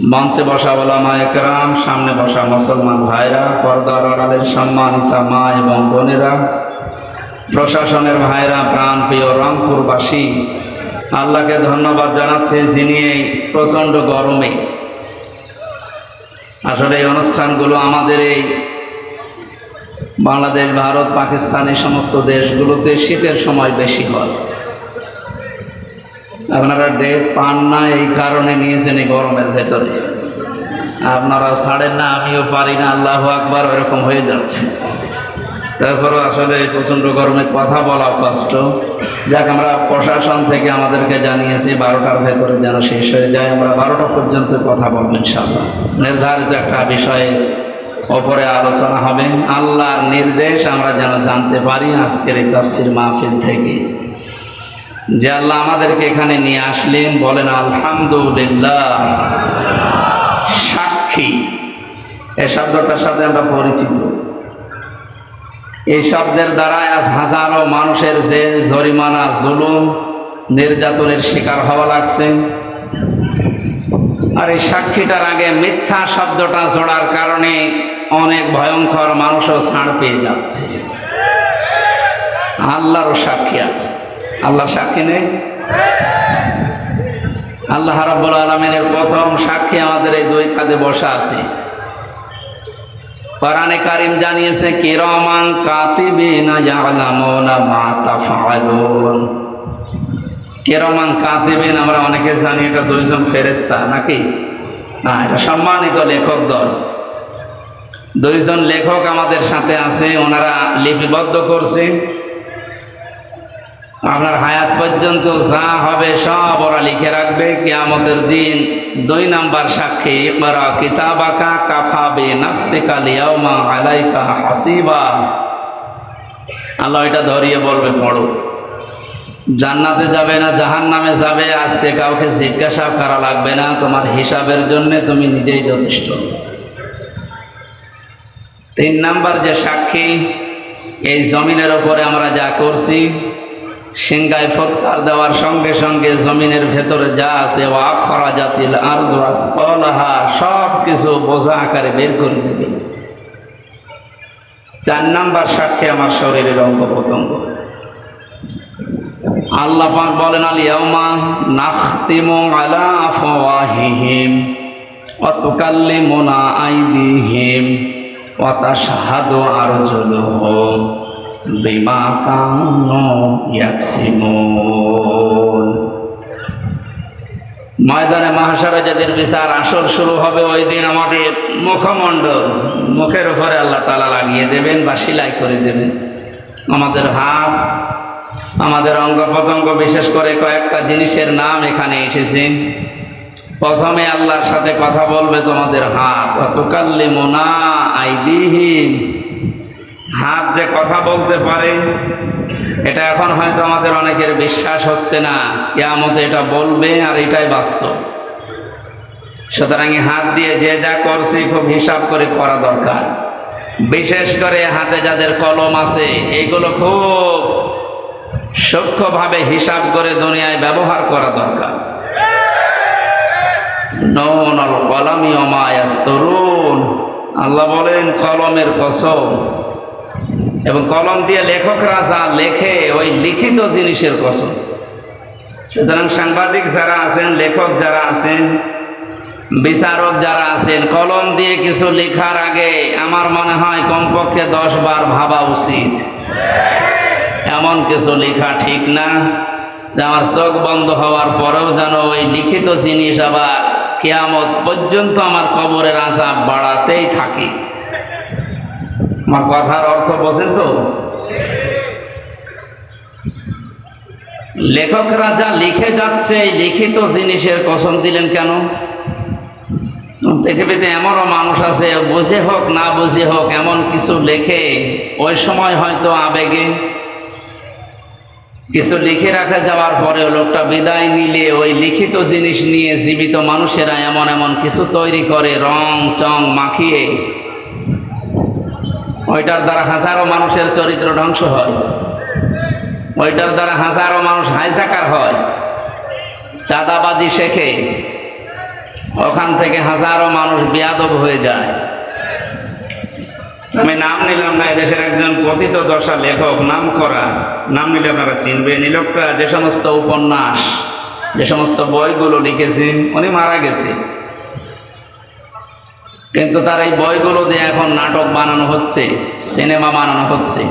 মঞ্চে বসা ওলামা একরাম সামনে বসা মুসলমান ভাইরা, পর্দার আড়ালের সম্মানিতা মা এবং বোনেরা, প্রশাসনের ভাইরা প্রাণ প্রিয় রংপুরবাসী, আল্লাহকে ধন্যবাদ জানাচ্ছি যিনি এই প্রচণ্ড গরমে। আসলে এই অনুষ্ঠানগুলো আমাদের এই বাংলাদেশ, ভারত, পাকিস্তান এই সমস্ত দেশগুলোতে শীতের সময় বেশি হয়। আপনারা ডেট পান না, এই কারণে নিয়েছেন এই গরমের ভেতরে। আপনারা ছাড়েন না, আমিও পারি না, আল্লাহ আকবার ওরকম হয়ে যাচ্ছে। তারপরও আসলে প্রচণ্ড গরমে কথা বলা কষ্ট। যাক, আমরা প্রশাসন থেকে আমাদেরকে জানিয়েছি, বারোটার ভেতরে যেন শেষ হয়ে যায়। আমরা বারোটা পর্যন্ত কথা বলব ইনশাল্লাহ নির্ধারিত একটা বিষয়ে ওপরে আলোচনা হবে। আল্লাহর নির্দেশ আমরা যেন জানতে পারি আজকের এই তফসির মাহফিল থেকে। যে আল্লাহ আমাদেরকে এখানে নিয়ে আসলেন, বলেন, আলহামদুলিল্লাহ। সাক্ষী। এই শব্দটার সাথে আমরা পরিচিত। এই শব্দের দ্বারা আজ হাজারো মানুষের জেল, জরিমানা, জুলুম, নির্যাতনের শিকার হওয়া লাগছে। আর এই সাক্ষীটার আগে মিথ্যা শব্দটা জোড়ার কারণে অনেক ভয়ঙ্কর মানুষও ছাড় পেয়ে যাচ্ছে। আল্লাহরও সাক্ষী আছে। আল্লাহ সাক্ষী নেই? আল্লাহ রাব্বুল আলমিনের প্রথম সাক্ষী আমাদের এই দুই কাঁধে বসা আছে। কোরআনে কারিম জানিয়েছে, কিরমান কাতিবিনা ইয়ালামুনা মা তাফআলুন। কিরমান কাতিবিন, আমরা অনেকে জানি এটা দুইজন ফেরেশতা নাকি? না, এটা সম্মানিত লেখক দল। দুইজন লেখক আমাদের সাথে আছে, ওনারা লিপিবদ্ধ করছে। আপনার হায়াত পর্যন্ত যা হবে সব ওরা লিখে রাখবে। কিয়ামতের দিন দুই নাম্বার সাক্ষী কাফাবে আল্লাহ এটা ধরিয়ে বলবে, পড়ো। জান্নাতে যাবে না জাহান নামে যাবে, আজকে কাউকে জিজ্ঞাসা করা লাগবে না, তোমার হিসাবের জন্য তুমি নিজেই যথেষ্ট। তিন নাম্বার যে সাক্ষী, এই জমিনের ওপরে আমরা যা করছি সিংগায় ফৎকার দেওয়ার সঙ্গে সঙ্গে জমিনের ভেতরে যা আছে ও আখরা জাতিল আরদা সব কিছু বোঝা আকারে বের করে দেবে। চার নাম্বার সাক্ষী আমার শরীরের অঙ্গ প্রত্যঙ্গ। আল্লাহ পাক বলেন, আল ইয়াউমা নাখতিমু আলা আফওয়াহিহিম, ওয়া তুকাল্লিমুনা আইদিহিম, ওয়া তাশহাদু আরজুলুহুম। ময়দানে মহাসারে যেদিন বিচার, আসর শুরু হবে, ওই দিন আমাদের মুখমণ্ডল, মুখের উপরে আল্লাহ তালা লাগিয়ে দেবেন বা সিলাই করে দেবেন। আমাদের হাত, আমাদের অঙ্গ প্রত্যঙ্গ, বিশেষ করে কয়েকটা জিনিসের নাম এখানে এসেছে। প্রথমে আল্লাহর সাথে কথা বলবে তোমাদের হাত। অতকাল্লি মোনা আইদিহীন হাত যে কথা বলতে পারে, এটা এখন হয়তো আমাদের অনেকের বিশ্বাস হচ্ছে না। কেয়ামতে এটা বলবে আর এটাই বাস্তব। সুতরাং হাত দিয়ে যে যা করছি খুব হিসাব করে করা দরকার। বিশেষ করে হাতে যাদের কলম আছে এইগুলো খুব সূক্ষ্মভাবে হিসাব করে দুনিয়ায় ব্যবহার করা দরকার। নল কলমি তরুণ আল্লাহ বলেন, কলমের কসম। এবং কলম দিয়ে লেখকরা যা লেখে ওই লিখিত জিনিসের কসম। সুতরাং সাংবাদিক যারা আছেন, লেখক যারা আছেন, বিচারক যারা আছেন, কলম দিয়ে কিছু লেখার আগে আমার মনে হয় কমপক্ষে দশ বার ভাবা উচিত। এমন কিছু লেখা ঠিক না, যে আমার চোখ বন্ধ হওয়ার পরেও যেন ওই লিখিত জিনিস আবার কেয়ামত পর্যন্ত আমার কবরের আজাব বাড়াতেই থাকে। আমার কথার অর্থ বোঝেন তো? লেখকরা যা লিখে যাচ্ছে এই লিখিত জিনিসের কসম দিলেন কেন? পৃথিবীতে এমনও মানুষ আছে, বুঝে হোক, না বুঝে হোক, এমন কিছু লেখে, ওই সময় হয়তো আবেগে। কিছু লিখে রাখা যাওয়ার পরে লোকটা বিদায় নিলে, ওই লিখিত জিনিস নিয়ে জীবিত মানুষেরা এমন এমন কিছু তৈরি করে, রং, চং, মাখিয়ে ওইটার দ্বারা হাজারো মানুষের চরিত্র ধ্বংস হয়। ওইটার দ্বারা হাজারো মানুষ হাইজাকার হয়। চাঁদাবাজি শেখে। ওখান থেকে হাজারো মানুষ বিয়াদব হয়ে যায়। আমি নাম নিলাম না, এদেশের একজন কথিত দশা লেখক, নাম করা। নাম নিলে আপনারা চিনবেন। এই লোকটা যে সমস্ত উপন্যাস, যে সমস্ত বইগুলো লিখেছে, উনি মারা গেছে। কিন্তু তার এই বইগুলো দিয়ে এখন নাটক বানানো হচ্ছে, সিনেমা বানানো হচ্ছে।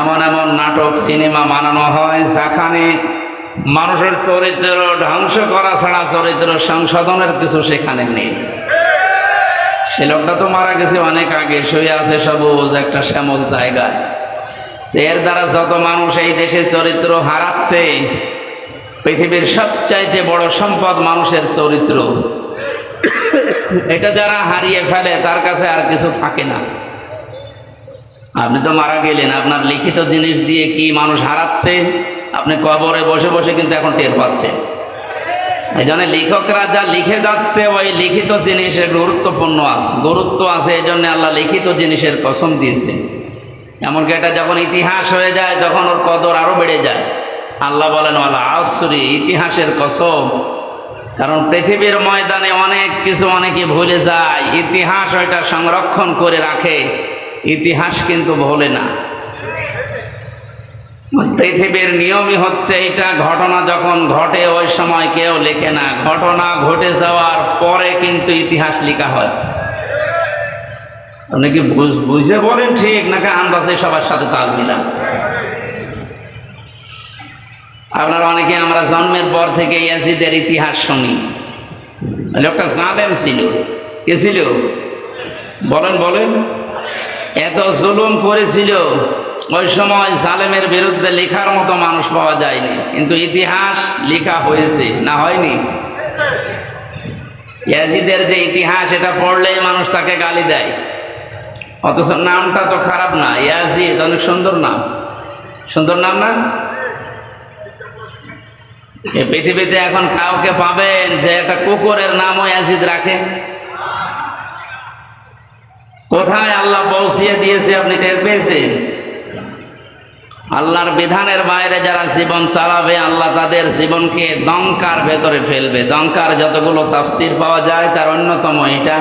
এমন এমন নাটক, সিনেমা বানানো হয় যেখানে মানুষের চরিত্র ধ্বংস করা ছাড়া চরিত্র সংশোধনের কিছু সেখানে নেই। সে লোকটা তো মারা গেছে অনেক আগে, শুয়ে আছে সবুজ একটা শ্যামল জায়গায়। এর দ্বারা যত মানুষ এই দেশে চরিত্র হারাচ্ছে, পৃথিবীর সবচাইতে বড় সম্পদ মানুষের চরিত্র। এটা যারা হারিয়ে ফেলে, তার কাছে আর কিছু থাকে না। আপনি তো মারা গেলেন, আপনার লিখিত জিনিস দিয়ে কি মানুষ হারাচ্ছে? আপনি কবরে বসে বসে কিন্তু এখন টের পাচ্ছেন। এই জন্য লেখকরা যা লিখে যাচ্ছে, ওই লিখিত জিনিসের গুরুত্বপূর্ণ আছে। গুরুত্ব আছে এই জন্য আল্লাহ লিখিত জিনিসের কসম দিয়েছে। এমনকি এটা যখন ইতিহাস হয়ে যায়, তখন ওর কদর আরও বেড়ে যায়। আল্লাহ বলেন আল্লাহ আসরি ইতিহাসের কসম। কারণ পৃথিবীর ময়দানে অনেক কিছু অনেকে ভুলে যায়। ইতিহাস ওইটা সংরক্ষণ করে রাখে। ইতিহাস কিন্তু ভোলে না। পৃথিবীর নিয়মই হচ্ছে এইটা, ঘটনা যখন ঘটে ওই সময় কেউ লেখে না। ঘটনা ঘটে যাওয়ার পরে কিন্তু ইতিহাস লেখা হয়। আপনি কি বুঝ- বলেন ঠিক, নাকি আন্দাজে সবার সাথে তাল মিলাম আপনারা অনেকে আমরা জন্মের পর থেকে ইয়াজিদের ইতিহাস শুনি। লোকটা জালেম ছিল। কে ছিল? বলেন বলেন। এত জুলুম করেছিল, ওই সময় জালেমের বিরুদ্ধে লেখার মতো মানুষ পাওয়া যায়নি। কিন্তু ইতিহাস লেখা হয়েছে, না হয়নি? ইয়াজিদের যে ইতিহাস, এটা পড়লেই মানুষ তাকে গালি দেয়। অথচ নামটা তো খারাপ না। ইয়াজিদ, অনেক সুন্দর নাম। সুন্দর নাম না? পৃথিবীতে এখন কাউকে পাবেন যে একটা কুকুরের নামও ইয়াজিদ রাখে। কোথায় আল্লাহ পৌঁছিয়ে দিয়েছে আপনি টের পেয়েছেন? আল্লাহর বিধানের বাইরে যারা জীবন চালাবে, আল্লাহ তাদের জীবনকে দঙ্কার ভেতরে ফেলবে। দঙ্কার যতগুলো তাফসির পাওয়া যায়, তার অন্যতম এটা।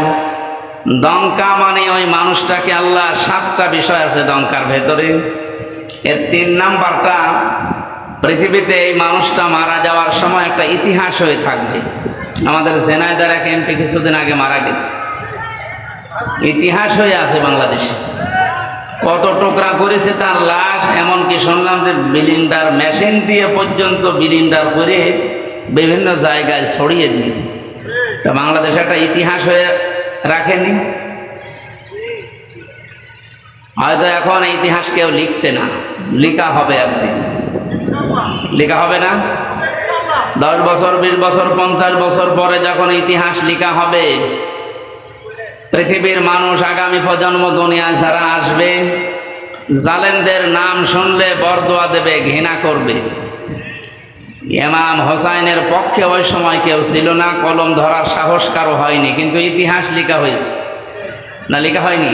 দঙ্কা মানে ওই মানুষটাকে আল্লাহ সাতটা বিষয় আছে দঙ্কার ভেতরে। এর তিন নাম্বারটা পৃথিবীতে এই মানুষটা মারা যাওয়ার সময় একটা ইতিহাস হয়ে থাকবে। আমাদের জেনায়দার এক এমপি কিছুদিন আগে মারা গেছে। ইতিহাস হয়ে আছে বাংলাদেশে। কত টুকরা করেছে তার লাশ, এমনকি শুনলাম যে বিলিন্ডার মেশিন দিয়ে পর্যন্ত বিলিন্ডার করে বিভিন্ন জায়গায় ছড়িয়ে দিয়েছে। তা বাংলাদেশে একটা ইতিহাস হয়ে রাখেনি। হয়তো এখন ইতিহাস কেউ লিখছে না। লেখা হবে একদিন। লেখা হবে না? দশ বছর, বিশ বছর, পঞ্চাশ বছর পরে যখন ইতিহাস লেখা হবে, পৃথিবীর মানুষ আগামী প্রজন্ম দুনিয়া যারা আসবে জালেনদের নাম শুনলে বরদোয়া দেবে, ঘৃণা করবে। ইমাম হোসাইনের পক্ষে ওই সময় কেউ ছিল না, কলম ধরার সাহস কারও হয়নি, কিন্তু ইতিহাস লেখা হয়েছে। না, লেখা হয়নি?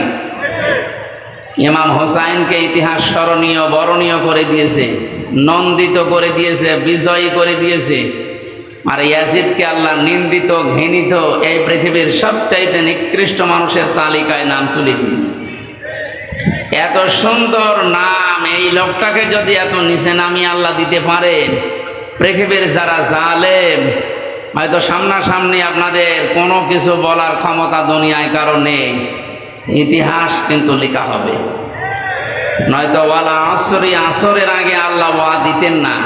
ইমাম হোসাইনকে ইতিহাস স্মরণীয়, বরণীয় করে দিয়েছে। নন্দিত করে দিয়েছে, বিজয়ী করে দিয়েছে। আর ইয়াজিদকে আল্লাহ নিন্দিত, ঘৃণিত এই পৃথিবীর সবচাইতে নিকৃষ্ট মানুষের তালিকায় নাম তুলে দিয়েছে। এত সুন্দর নাম, এই লোকটাকে যদি এত নিচে নামিয়ে আল্লাহ দিতে পারেন পৃথিবীর যারা জালেম, হয়তো সামনাসামনি আপনাদের কোনো কিছু বলার ক্ষমতা দুনিয়ায় কারণে ইতিহাস কিন্তু লেখা হবে। নয়তো ওয়ালা আসরি, আসরের আগে আল্লাহ ওয়া দিতেন না।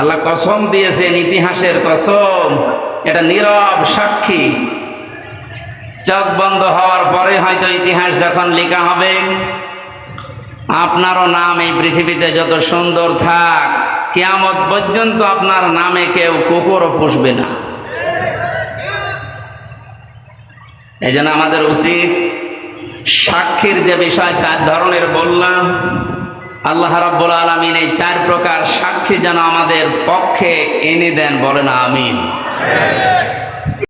আল্লাহ কসম দিয়েছেন, ইতিহাসের কসম। এটা নীরব সাক্ষী। চোখ বন্ধ হওয়ার পরে হয়তো ইতিহাস যখন লেখা হবে, আপনারও নাম এই পৃথিবীতে যত সুন্দর থাক, কেয়ামত পর্যন্ত আপনার নামে কেউ কুকুরও পুষবে না। এই আমাদের উচিত সাক্ষীর যে বিষয়, চার ধরনের বললাম। আল্লাহ রাব্বুল আলমিন এই চার প্রকার সাক্ষী যেন আমাদের পক্ষে এনে দেন, বলেন আমিন।